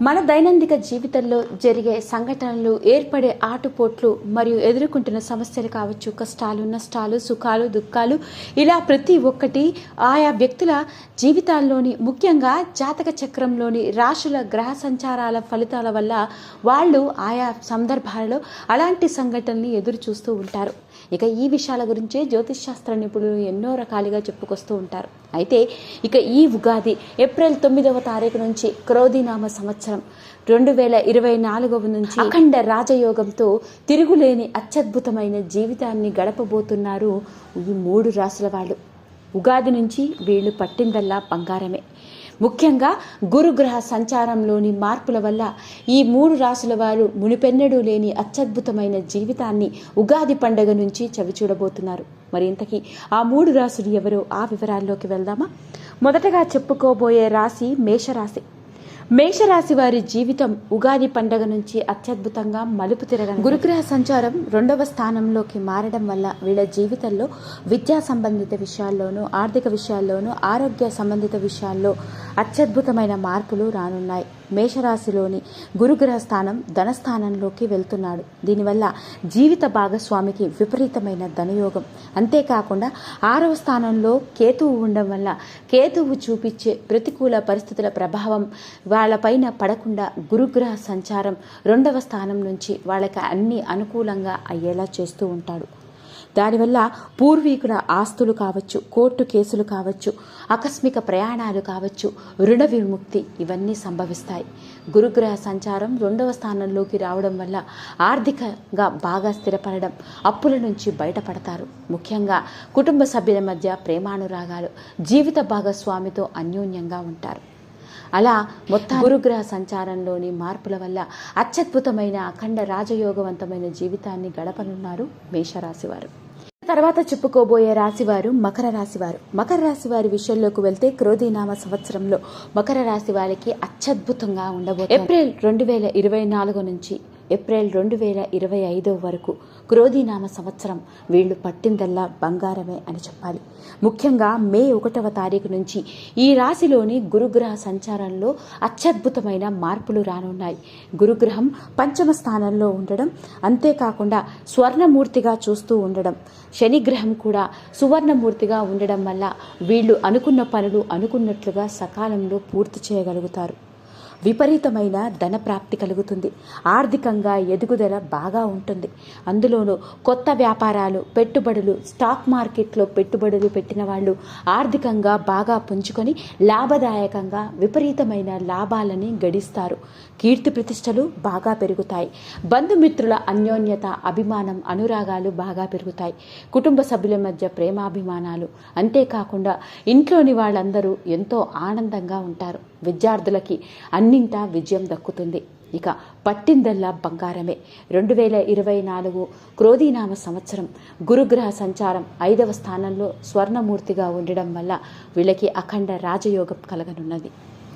మన దైనందిక జీవితంలో జరిగే సంఘటనలు ఏర్పడే ఆటుపోట్లు మరియు ఎదుర్కొంటున్న సమస్యలు కావచ్చు కష్టాలు నష్టాలు సుఖాలు దుఃఖాలు ఇలా ప్రతి ఒక్కటి ఆయా వ్యక్తుల జీవితాల్లోని ముఖ్యంగా జాతక చక్రంలోని రాశుల గ్రహ సంచారాల ఫలితాల వల్ల వాళ్ళు ఆయా సందర్భాలలో అలాంటి సంఘటనల్ని ఎదురు చూస్తూ ఉంటారు. ఇక ఈ విషయాల గురించే జ్యోతిష్ శాస్త్ర నిపుణులు ఎన్నో రకాలుగా చెప్పుకొస్తూ ఉంటారు. అయితే ఇక ఈ ఉగాది ఏప్రిల్ తొమ్మిదవ తారీఖు నుంచి క్రోధినామ సంవత్సరం. రెండు వేల ఇరవై నాలుగవ నుంచి అఖండ రాజయోగంతో తిరుగులేని అత్యద్భుతమైన జీవితాన్ని గడపబోతున్నారు ఈ మూడు రాసుల వాళ్ళు. ఉగాది నుంచి వీళ్ళు పట్టిందల్లా బంగారమే. ముఖ్యంగా గురుగ్రహ సంచారంలోని మార్పుల వల్ల ఈ మూడు రాసుల వారు మునిపెన్నడూ లేని అత్యద్భుతమైన జీవితాన్ని ఉగాది పండగ నుంచి చవిచూడబోతున్నారు మరి ఇంతకీ ఆ మూడు రాసులు ఎవరో ఆ వివరాల్లోకి వెళ్దామా? మొదటగా చెప్పుకోబోయే రాశి మేషరాశి. మేషరాశి వారి జీవితం ఉగాది పండగ నుంచి అత్యద్భుతంగా మలుపు తిరగడం. గురుగ్రహ సంచారం రెండవ స్థానంలోకి మారడం వల్ల వీళ్ళ జీవితంలో విద్యా సంబంధిత విషయాల్లోనూ ఆర్థిక విషయాల్లోనూ ఆరోగ్య సంబంధిత విషయాల్లో అత్యద్భుతమైన మార్పులు రానున్నాయి. మేషరాశిలోని గురుగ్రహ స్థానం ధనస్థానంలోకి వెళ్తున్నాడు. దీనివల్ల జీవిత భాగస్వామికి విపరీతమైన ధనయోగం. అంతేకాకుండా ఆరవ స్థానంలో కేతువు ఉండడం వల్ల కేతువు చూపించే ప్రతికూల పరిస్థితుల ప్రభావం వాళ్ళపైన పడకుండా గురుగ్రహ సంచారం రెండవ స్థానం నుంచి వాళ్ళకి అన్ని అనుకూలంగా అయ్యేలా చేస్తూ ఉంటాడు. దానివల్ల పూర్వీకుల ఆస్తులు కావచ్చు కోర్టు కేసులు కావచ్చు ఆకస్మిక ప్రయాణాలు కావచ్చు రుణ విముక్తి ఇవన్నీ సంభవిస్తాయి. గురుగ్రహ సంచారం రెండవ స్థానంలోకి రావడం వల్ల ఆర్థికంగా బాగా స్థిరపడడం అప్పుల నుంచి బయటపడతారు. ముఖ్యంగా కుటుంబ సభ్యుల మధ్య ప్రేమానురాగాలు జీవిత భాగస్వామితో అన్యోన్యంగా ఉంటారు. అలా మొత్తం గురుగ్రహ సంచారంలోని మార్పుల వల్ల అత్యద్భుతమైన అఖండ రాజయోగవంతమైన జీవితాన్ని గడపనున్నారు మేషరాశివారు తర్వాత చెప్పుకోబోయే రాశివారు మకర రాశివారు. మకర రాశి వారి విషయంలోకి వెళ్తే క్రోధీనామ సంవత్సరంలో మకర రాశి వారికి అత్యద్భుతంగా ఉండబోతుంది ఏప్రిల్ రెండు వేల ఇరవై నాలుగు నుంచి ఏప్రిల్ రెండు వేల ఇరవై ఐదో వరకు క్రోధీనామ సంవత్సరం వీళ్ళు పట్టిందల్లా బంగారమే అని చెప్పాలి. ముఖ్యంగా మే ఒకటవ తారీఖు నుంచి ఈ రాశిలోని గురుగ్రహ సంచారంలో అత్యద్భుతమైన మార్పులు రానున్నాయి. గురుగ్రహం పంచమ స్థానంలో ఉండడం అంతేకాకుండా స్వర్ణమూర్తిగా చూస్తూ ఉండడం శనిగ్రహం కూడా సువర్ణమూర్తిగా ఉండడం వల్ల వీళ్ళు అనుకున్న పనులు అనుకున్నట్లుగా సకాలంలో పూర్తి చేయగలుగుతారు. విపరీతమైన ధన ప్రాప్తి కలుగుతుంది. ఆర్థికంగా ఎదుగుదల బాగా ఉంటుంది. అందులోనూ కొత్త వ్యాపారాలు పెట్టుబడులు స్టాక్ మార్కెట్లో పెట్టుబడులు పెట్టిన వాళ్ళు ఆర్థికంగా బాగా పుంజుకొని లాభదాయకంగా విపరీతమైన లాభాలని గడిస్తారు. కీర్తి ప్రతిష్టలు బాగా పెరుగుతాయి. బంధుమిత్రుల అన్యోన్యత అభిమానం అనురాగాలు బాగా పెరుగుతాయి. కుటుంబ సభ్యుల మధ్య ప్రేమాభిమానాలు. అంతేకాకుండా ఇంట్లోని వాళ్ళందరూ ఎంతో ఆనందంగా ఉంటారు. విద్యార్థులకి అన్నింటా విజయం దక్కుతుంది. ఇక పట్టిందల్లా బంగారమే. రెండు వేల ఇరవై నాలుగు క్రోధీనామ సంవత్సరం గురుగ్రహ సంచారం ఐదవ స్థానంలో స్వర్ణమూర్తిగా ఉండడం వల్ల వీళ్ళకి అఖండ రాజయోగం కలగనున్నది.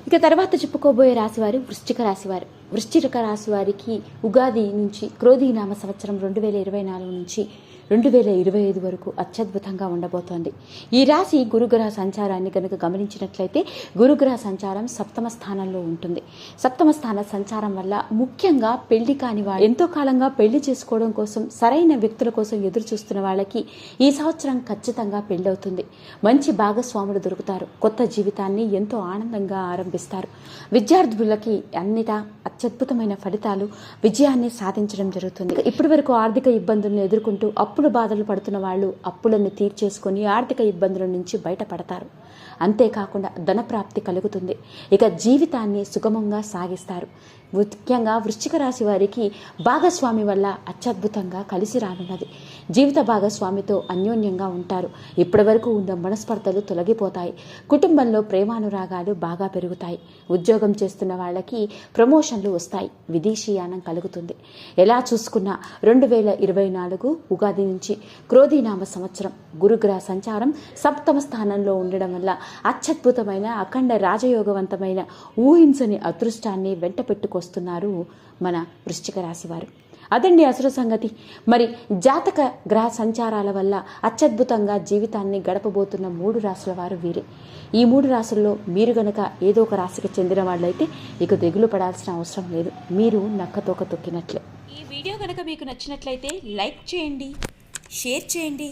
ఇక తర్వాత చెప్పుకోబోయే రాశివారు వృశ్చిక రాశివారు. వృశ్చిక రాశి వారికి ఉగాది నుంచి క్రోధీనామ సంవత్సరం రెండు వేల ఇరవై నాలుగు నుంచి రెండు వేల ఇరవై ఐదు వరకు అత్యద్భుతంగా ఉండబోతోంది. ఈ రాశి గురుగ్రహ సంచారాన్ని కనుక గమనించినట్లయితే గురుగ్రహ సంచారం సప్తమ స్థానంలో ఉంటుంది. సప్తమ స్థాన సంచారం వల్ల ముఖ్యంగా పెళ్ళి కాని వాళ్ళు ఎంతో కాలంగా పెళ్ళి చేసుకోవడం కోసం సరైన వ్యక్తుల కోసం ఎదురు చూస్తున్న వాళ్ళకి ఈ సంవత్సరం ఖచ్చితంగా పెళ్ళవుతుంది. మంచి భాగస్వాములు దొరుకుతారు. కొత్త జీవితాన్ని ఎంతో ఆనందంగా ఆరంభిస్తారు. విద్యార్థులకి అన్నిటా అత్యద్భుతమైన ఫలితాలు విజయాన్ని సాధించడం జరుగుతుంది. ఇప్పటి వరకు ఆర్థిక ఇబ్బందులను ఎదుర్కొంటూ అప్పుల బాధలు పడుతున్న వాళ్ళు అప్పులను తీర్చేసుకొని ఆర్థిక ఇబ్బందుల నుంచి బయటపడతారు. అంతేకాకుండా ధనప్రాప్తి కలుగుతుంది. ఇక జీవితాన్ని సుగమంగా సాగిస్తారు. ముఖ్యంగా వృశ్చిక రాశి వారికి భాగస్వామి వల్ల అత్యద్భుతంగా కలిసి రానున్నది. జీవిత భాగస్వామితో అన్యోన్యంగా ఉంటారు. ఇప్పటివరకు ఉన్న మనస్పర్ధలు తొలగిపోతాయి. కుటుంబంలో ప్రేమానురాగాలు బాగా పెరుగుతాయి. ఉద్యోగం చేస్తున్న వాళ్ళకి ప్రమోషన్లు వస్తాయి. విదేశీయానం కలుగుతుంది. ఎలా చూసుకున్నా రెండు వేల ఇరవై నాలుగు ఉగాది నుంచి క్రోధీనామ సంవత్సరం గురుగ్రహ సంచారం సప్తమ స్థానంలో ఉండడం వల్ల అత్యద్భుతమైన అఖండ రాజయోగవంతమైన ఊహించని అదృష్టాన్ని వెంట పెట్టుకొస్తున్నారు మన వృశ్చిక రాశివారు. అదండి అసలు సంగతి. మరి జాతక గ్రహ సంచారాల వల్ల అత్యద్భుతంగా జీవితాన్ని గడపబోతున్న మూడు రాసుల వారు వీరే. ఈ మూడు రాసుల్లో మీరు గనక ఏదో ఒక రాశికి చెందిన వాళ్ళైతే ఇక దిగులు పడాల్సిన అవసరం లేదు. మీరు నక్కతోక తొక్కినట్లే. ఈ వీడియో కనుక మీకు నచ్చినట్లయితే లైక్ చేయండి షేర్ చేయండి.